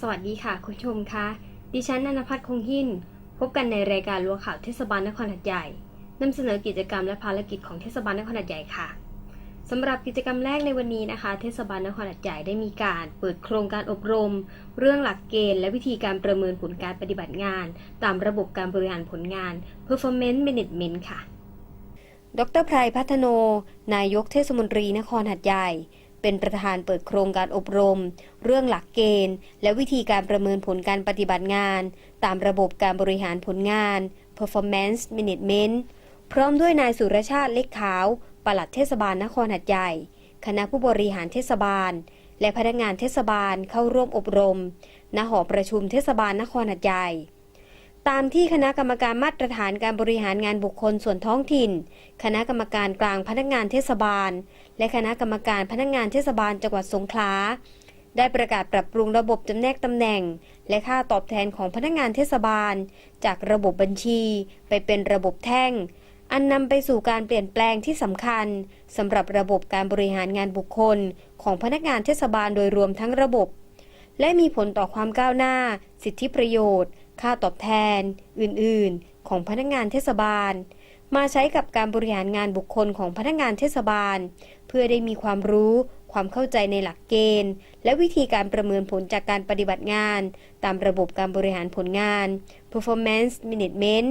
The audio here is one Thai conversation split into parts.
สวัสดีค่ะ คุณผู้ชมคะดิฉันนันพัฒน์คงหินพบกันในรายการลัวข่าวเทศบาลนครหัดใหญ่นำเสนอกิจกรรมและภารกิจของเทศบาลนครหัดใหญ่ค่ะสำหรับกิจกรรมแรกในวันนี้นะคะ เทศบาลนครหัดใหญ่ได้มีการเปิดโครงการอบรม เรื่องหลักเกณฑ์ และวิธีการประเมินผลการปฏิบัติงาน ตามระบบการบริหารผลงาน performance management ค่ะ ดรไพรพัฒโน นายกเทศมนตรีนครหัดใหญ่ เป็นประธานเปิดโครงการอบรม เรื่องหลักเกณฑ์ และวิธีการประเมินผลการปฏิบัติงาน ตามระบบการบริหารผลงาน performance management พร้อมด้วยนายสุรชาติเล็กขาว ปลัดเทศบาลนครหัดใหญ่ คณะผู้บริหารเทศบาล และพนักงานเทศบาลเข้าร่วมอบรม ณ หอประชุมเทศบาลนครหัดใหญ่ ตามที่คณะกรรมการมาตรฐานการบริหารงานบุคคลส่วนท้องถิ่น คณะกรรมการกลางพนักงานเทศบาล และคณะกรรมการพนักงานเทศบาลจังหวัดสงขลาได้ประกาศปรับปรุงระบบจำแนกตำแหน่ง และค่าตอบแทนของพนักงานเทศบาล จากระบบบัญชี ไปเป็นระบบแท่ง อันนำไปสู่การเปลี่ยนแปลงที่สำคัญสำหรับระบบการบริหารงานบุคคล ของพนักงานเทศบาลโดยรวมทั้งระบบ และมีผลต่อความก้าวหน้า สิทธิประโยชน์ ค่าตอบแทน อื่นๆ ของพนักงานเทศบาล มาใช้กับการบริหารงานบุคคลของพนักงานเทศบาล เพื่อได้มีความรู้ความเข้าใจในหลักเกณฑ์ และวิธีการประเมินผลจากการปฏิบัติงาน ตามระบบการบริหารผลงาน performance management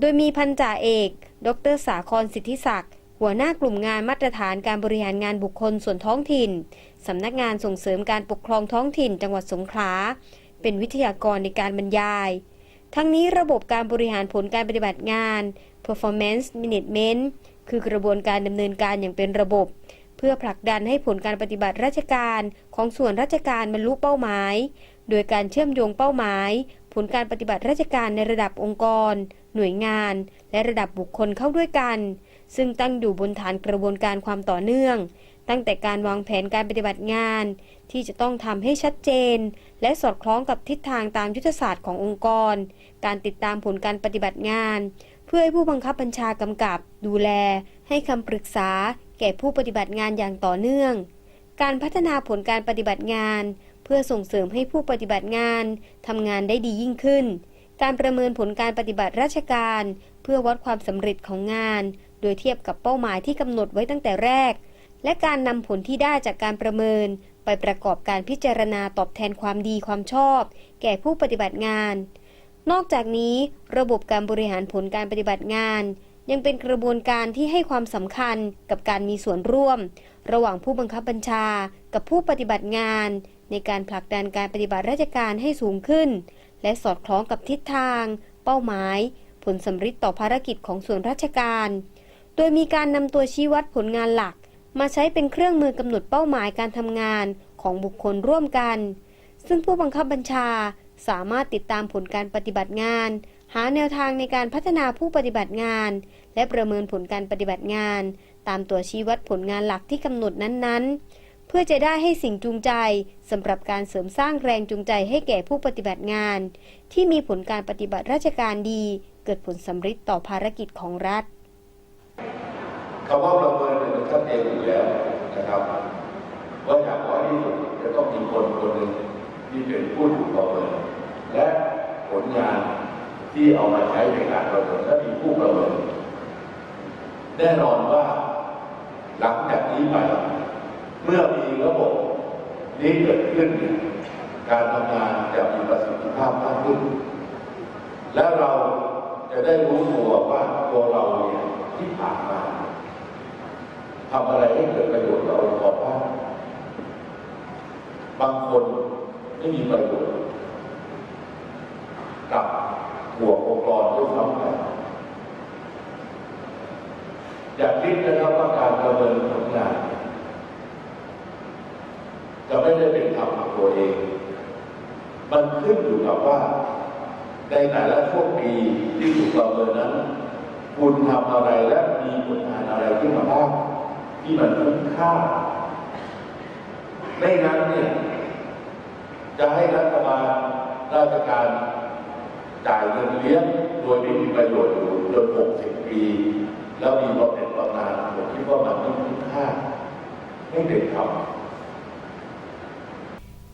โดยมีพันจ่าเอก ดรสาครสิทธิศักดิ์หัวหน้ากลุ่มงานมาตรฐานการบริหารงานบุคคลส่วนท้องถิ่น สำนักงานส่งเสริมการปกครองท้องถิ่นจังหวัดสงขลา เป็นวิทยากรในการบรรยาย ทั้งนี้ระบบการบริหารผลการปฏิบัติงาน performance management คือกระบวนการดำเนินการอย่างเป็นระบบ เพื่อผลักดันให้ผลการปฏิบัติราชการของส่วนราชการบรรลุเป้าหมาย โดยการเชื่อมโยงเป้าหมาย ผลการปฏิบัติราชการในระดับองค์กร หน่วยงาน และระดับบุคคลเข้าด้วยกัน ซึ่งตั้งอยู่บนฐานกระบวนการความต่อเนื่อง ตั้งแต่การวางแผนการปฏิบัติงาน ที่จะต้องทำให้ชัดเจน และสอดคล้องกับทิศทางตามยุทธศาสตร์ขององค์กร การติดตามผลการปฏิบัติงาน เพื่อให้ผู้บังคับบัญชากำกับ ดูแล ให้คำปรึกษา แก่ผู้ปฏิบัติงานอย่างต่อเนื่อง การพัฒนาผลการปฏิบัติงาน เพื่อส่งเสริมให้ผู้ปฏิบัติงานทำงานได้ดียิ่งขึ้น การประเมินผลการปฏิบัติราชการ เพื่อวัดความสำเร็จของงาน โดยเทียบกับเป้าหมายที่กำหนดไว้ตั้งแต่แรก และการนำผลที่ได้จากการประเมิน ไปประกอบการพิจารณาตอบแทนความดีความชอบ แก่ผู้ปฏิบัติงาน นอกจากนี้ ระบบการบริหารผลการปฏิบัติงาน ยังเป็นกระบวนการที่ให้ความสำคัญกับการมีส่วนร่วม ระหว่างผู้บังคับบัญชา กับผู้ปฏิบัติงาน ในการผลักดันการปฏิบัติราชการให้สูงขึ้น และสอดคล้องกับทิศทาง เป้าหมาย ผลสำฤทธิ์ต่อภารกิจของส่วนราชการ โดยมีการนำตัวชี้วัดผลงานหลัก มาใช้เป็นเครื่องมือกำหนดเป้าหมายการทำงานของบุคคลร่วมกัน ซึ่งผู้บังคับบัญชาสามารถติดตามผลการปฏิบัติงาน หาแนวทางในการพัฒนาผู้ปฏิบัติงาน และประเมินผลการปฏิบัติงาน ตามตัวชี้วัดผลงานหลักที่กำหนดนั้นๆ เพื่อจะได้ให้สิ่งจูงใจสำหรับการเสริมสร้างแรงจูงใจให้แก่ผู้ปฏิบัติงาน ที่มีผลการปฏิบัติราชการดี เกิดผลสำฤทธิ์ต่อภารกิจของรัฐคำว่าประเมิน ชัดเจนอยู่แล้วนะครับว่าอย่างน้อยที่สุดจะต้องมีคนคนหนึ่งที่เป็นผู้ถูกประเมินและผลงานที่เอามาใช้ในการประเมินและมีผู้ประเมินแน่นอนว่าหลังจากนี้ไปเมื่อมีระบบนี้เกิดขึ้น การทำงานจะมีประสิทธิภาพมากขึ้น และเราจะได้รู้ตัวว่าตัวเราเนี่ยที่ผ่านมา ทำอะไรให้เกิดประโยชน์ต่อองค์กรบ้างบางคนไม่มีประโยชน์กับหัวองค์กรด้วยซ้ำไปอย่าคิดนะครับว่าการประเมินผลงานจะไม่ได้เป็นธรรมกับตัวเอง มันขึ้นอยู่กับว่า ในแต่ละช่วงปีที่ถูกประเมินนั้น คุณทำอะไรและมีผลงานอะไรขึ้นมาบ้าง ที่มันคุ้มค่าไม่งั้นเนี่ยจะให้รัฐบาลราชการจ่ายเงินเลี้ยงโดยไม่มีประโยชน์อยู่จน 60 ปี แล้วมีบำเหน็จบำนาญผมคิดว่ามันไม่คุ้มค่าไม่เด็ดครับ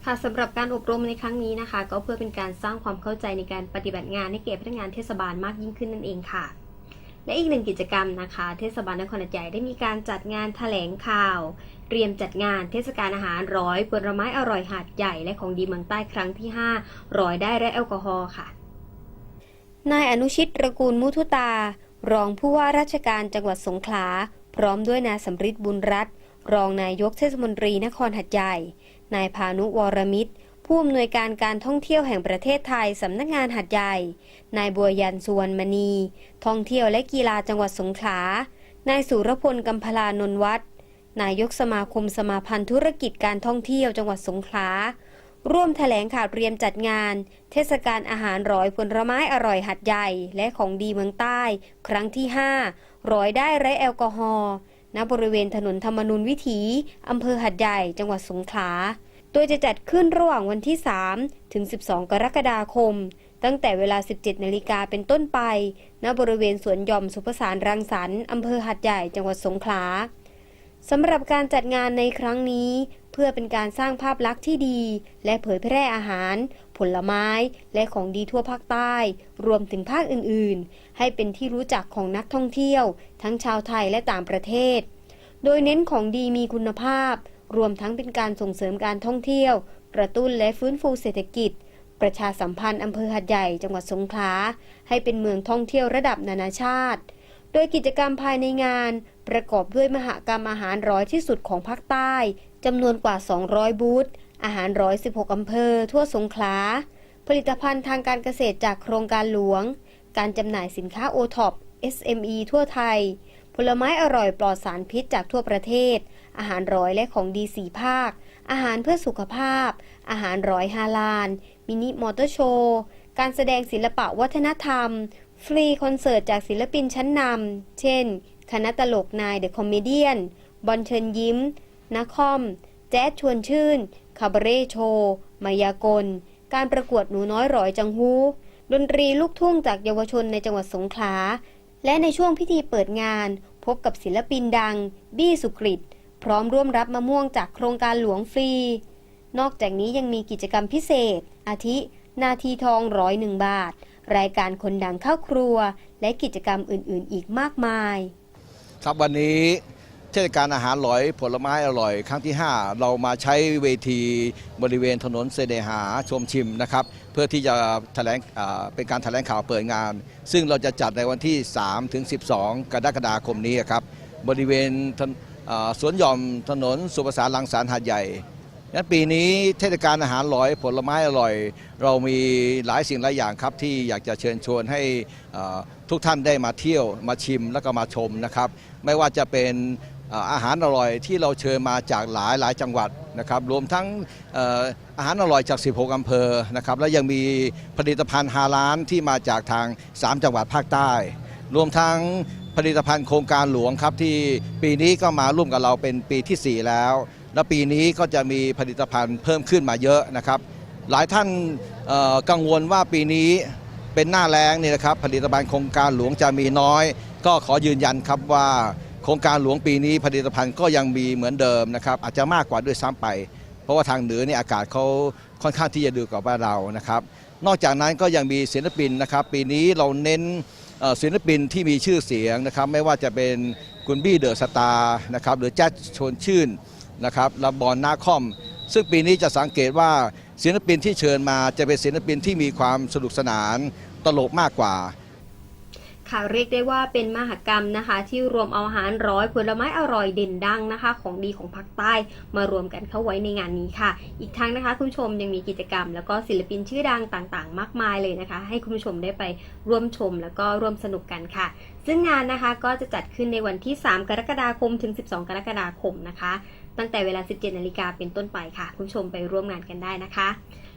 ค่ะสำหรับการอบรมในครั้งนี้นะคะ ก็เพื่อเป็นการสร้างความเข้าใจในการปฏิบัติงานให้แก่พนักงานเทศบาลมากยิ่งขึ้นนั่นเองค่ะ และอีกหนึ่งกิจกรรมนะคะ เทศบาลนครหาดใหญ่ได้มีการจัดงานแถลงข่าว เตรียมจัดงานเทศกาลอาหารร้อยผลไม้อร่อยหาดใหญ่และของดีเมืองใต้ครั้งที่ 5 ร้อยได้และแอลกอฮอล์ค่ะนายอนุชิตตระกูลมุทุตา รองผู้ว่าราชการจังหวัดสงขลา พร้อมด้วยนายสำริดบุญรัตน์รองนายกเทศมนตรีนครหัดใหญ่นายพานุวรมิตร ผู้อำนวยการการท่องเที่ยวแห่งประเทศไทยสำนักงานหัดใหญ่ นายบัวยันสุวรรณมณี ท่องเที่ยวและกีฬาจังหวัดสงขลา นายสุรพลกัมพลานนท์วัฒนายกสมาคมสมาพันธ์ธุรกิจการท่องเที่ยวจังหวัดสงขลา ร่วมแถลงข่าวเตรียมจัดงาน เทศกาลอาหารร้อยผลไม้อร่อยหัดใหญ่ และของดีเมืองใต้ ครั้งที่ 5 ร้อยได้ไร้แอลกอฮอล์ณบริเวณถนนธรรมนุนวิถีอำเภอหัดใหญ่ จังหวัดสงขลา โดยจะจัดขึ้นระหว่างวันที่ 3 ถึง 12 กรกฎาคม ตั้งแต่เวลา 17 นาฬิกาเป็นต้นไป ณ บริเวณสวนหย่อมสุภสารรังสรรค์อำเภอหัดใหญ่จังหวัดสงขลาสำหรับการจัดงานในครั้งนี้ เพื่อเป็นการสร้างภาพลักษณ์ที่ดี และเผยแพร่อาหาร ผลไม้ และของดีทั่วภาคใต้ รวมถึงภาคอื่นๆ ให้เป็นที่รู้จักของนักท่องเที่ยว ทั้งชาวไทยและต่างประเทศ โดยเน้นของดีมีคุณภาพ รวมทั้งเป็นการส่งเสริมการท่องเที่ยว กระตุ้นและฟื้นฟูเศรษฐกิจ ประชาสัมพันธ์อำเภอหัดใหญ่จังหวัดสงขลาให้เป็นเมืองท่องเที่ยวระดับนานาชาติ โดยกิจกรรมภายในงาน ประกอบด้วยมหกรรมอาหารร้อยที่สุดของภาคใต้จำนวนกว่า 200 บูธอาหารร้อย16อำเภอ ทั่วสงขลาผลิตภัณฑ์ทางการเกษตรจากโครงการหลวง การจำหน่ายสินค้าโอท็อป SME ทั่วไทย ผลไม้อร่อยปลอดสารพิษจากทั่วประเทศ อาหารร้อยและของดีสีภาค อาหารเพื่อสุขภาพ อาหารร้อยฮาลาน มินิมอเตอร์โชว์ การแสดงศิลปะวัฒนธรรม ฟรีคอนเสิร์ตจากศิลปินชั้นนำ เช่น คณะตลกนายเดอะคอมเมเดียน บอลเชิญยิ้มนักคอม แจ๊ดชวนชื่น คาบาเร่โชว์ มายากล การประกวดหนูน้อยร้อยจังฮู ดนตรีลูกทุ่งจากเยาวชนในจังหวัดสงขลา และในช่วงพิธีเปิดงาน พบกับศิลปินดัง บี้สุกริต พร้อมร่วมรับมะม่วงจากโครงการหลวงฟรี นอกจากนี้ยังมีกิจกรรมพิเศษ อาทิ นาทีทองร้อยหนึ่งบาท รายการคนดังเข้าครัว และกิจกรรมอื่นๆ อีกมากมาย ครับวันนี้เทศกาลอาหารอร่อย ผลไม้อร่อย ครั้งที่ 5 เรามาใช้เวทีบริเวณถนนเสน่หาชมชิมนะครับ เพื่อที่จะแถลงเป็นการแถลงข่าวเปิดงาน ซึ่งเราจะจัดในวันที่ 3 ถึง 12 กรกฎาคมนี้ครับบริเวณ สวนหย่อมถนนสุภาษาลังสารหาดใหญ่นั้นปีนี้เทศกาลอาหารอร่อยผลไม้อร่อย เรามีหลายสิ่งหลายอย่างครับ ที่อยากจะเชิญชวนให้ทุกท่านได้มาเที่ยวมาชิมแล้วก็มาชมนะครับ ไม่ว่าจะเป็นอาหารอร่อยที่เราเชิญมาจากหลายหลายจังหวัดนะครับ รวมทั้งเอ่ออาหารอร่อยจาก 16 อำเภอนะครับ และยังมีผลิตภัณฑ์ฮาลานที่มาจากทาง 3 จังหวัดภาคใต้ รวมทั้ง ผลิตภัณฑ์โครงการหลวงครับที่ปีนี้ก็มาร่วมกับเราเป็นปีทีสี่ 4 แล้ว และปีนี้ก็จะมีผลิตภัณฑ์เพิ่มขึ้นมาเยอะนะครับ หลายท่านกังวลว่าปีนี้เป็นหน้าแล้งนี่นะครับผลิตภัณฑ์โครงการหลวงจะมีน้อย ก็ขอยืนยันครับว่าโครงการหลวงปีนี้ผลิตภัณฑ์ก็ยังมีเหมือนเดิมนะครับอาจจะมากกว่าด้วยซ้ำไป เพราะว่าทางเหนือนี่อากาศเขาค่อนข้างที่จะดีกว่าบ้านเรานะครับ นอกจากนั้นก็ยังมีศิลปินนะครับ ปีนี้เราเน้น ศิลปินที่มีชื่อเสียงนะครับไม่ว่าจะเป็นคุณบี้เดอะสตาร์นะครับหรือแจ๊ดชวนชื่นนะครับละบอลนาคอม ซึ่งปีนี้จะสังเกตว่าศิลปินที่เชิญมาจะเป็นศิลปินที่มีความสนุกสนานตลกมากกว่า ค่ะเรียกได้ว่าเป็นมหกรรมนะคะ ที่รวมเอาอาหารร้อยผลไม้อร่อยเด่นดังนะคะ ของดีของภาคใต้มารวมกันเข้าไว้ในงานนี้ค่ะ อีกทั้งนะคะคุณผู้ชมยังมีกิจกรรม แล้วก็ศิลปินชื่อดังต่างๆ มากมายเลยนะคะ ให้คุณผู้ชมได้ไปร่วมชมแล้วก็ร่วมสนุกกันค่ะ ซึ่งงานนะคะก็จะจัดขึ้นในวันที่ 3 กรกฎาคมถึง 12 กรกฎาคมนะคะ ตั้งแต่เวลา 17 นาฬิกาเป็นต้นไปค่ะ คุณผู้ชมไปร่วมงานกันได้นะคะ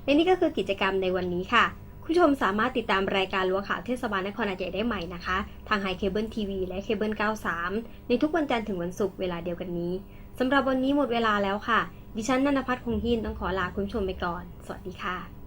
และนี่ก็คือกิจกรรมในวันนี้ค่ะ ผู้ชมสามารถติดตามรายการล้วข่าวเทศบาลนครอาดใหญ่ได้ใหม่นะคะ ทางไฮเคเบิลทีวีและเคเบิล93 ในทุกวันจันทร์ถึงวันศุกร์เวลาเดียวกันนี้สำหรับวันนี้หมดเวลาแล้วค่ะ ดิฉันนันพัฒน์คงหินต้องขอลาคุณผู้ชมไปก่อน สวัสดีค่ะ